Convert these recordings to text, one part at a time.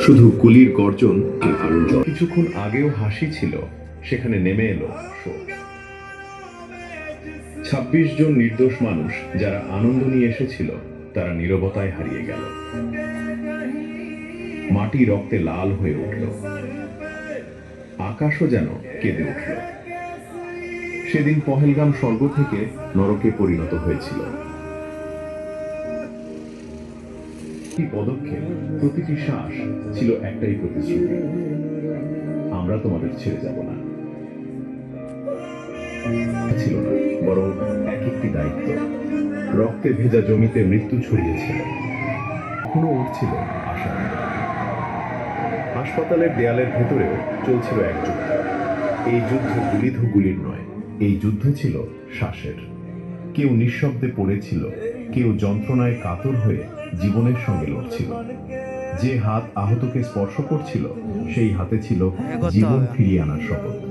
শুধু গুলির গর্জন। কিছুক্ষণ আগেও হাসি ছিল, সেখানে নেমে এলো ছাব্বিশ জন নির্দোষ মানুষ যারা আনন্দ নিয়ে এসেছিল, তারা নীরবতায় হারিয়ে গেল। মাটি রক্তে লাল হয়ে উঠল। আকাশও যেন কেঁদে উঠল। সেদিন পহেলগাম স্বর্গ থেকে নরকে পরিণত হয়েছিল। প্রতিটি পদক্ষেপ প্রতিটি শ্বাস ছিল একটাই প্রতিশ্রুতি। আমরা তোমাদের ছেড়ে যাব না। ছিল না, বরং এক একটি দায়িত্ব। রক্তে ভেজা জমিতে মৃত্যু ছড়িয়েছিল। এখনও উঠছিল আশা। হাসপাতালের দেয়ালের ভেতরেও চলছিল এক যুদ্ধ। এই যুদ্ধ গুলিধু গুলির নয়, এই যুদ্ধ ছিল শ্বাসের। কেউ নিঃশব্দে পড়েছিল, কেউ যন্ত্রণায় কাতর হয়ে জীবনের সঙ্গে লড়ছিল। যে হাত আহতকে স্পর্শ করছিল সেই হাতে ছিল জীবন ফিরিয়ে আনার শপথ।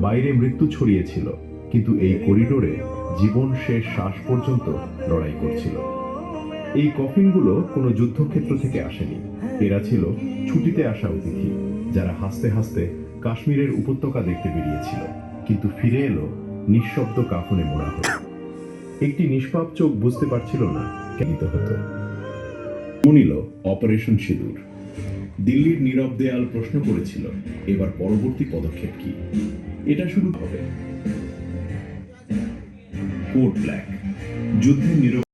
বাইরে মৃত্যু ছড়িয়েছিল কিন্তু এই করিডোরে জীবন শেষ শ্বাস পর্যন্ত লড়াই করছিল। এই কফিনগুলো কোনো যুদ্ধক্ষেত্র থেকে আসেনি। এরা ছিল ছুটিতে আসা অতিথি যারা হাসতে হাসতে কাশ্মীরের উপত্যকা দেখতে বেরিয়েছিল। কিন্তু ফিরে এলো নিঃশব্দ কাফনে মোড়া হয়ে। একটি নিষ্পাপ চোখ বুঝতে পারছিল না কেন হতো। শুনিল অপারেশন সিঁদুর। দিল্লির নীরব দেয়াল প্রশ্ন করেছিল, এবার পরবর্তী পদক্ষেপ কি? এটা শুরু হবে। Code black. যুদ্ধের নীরব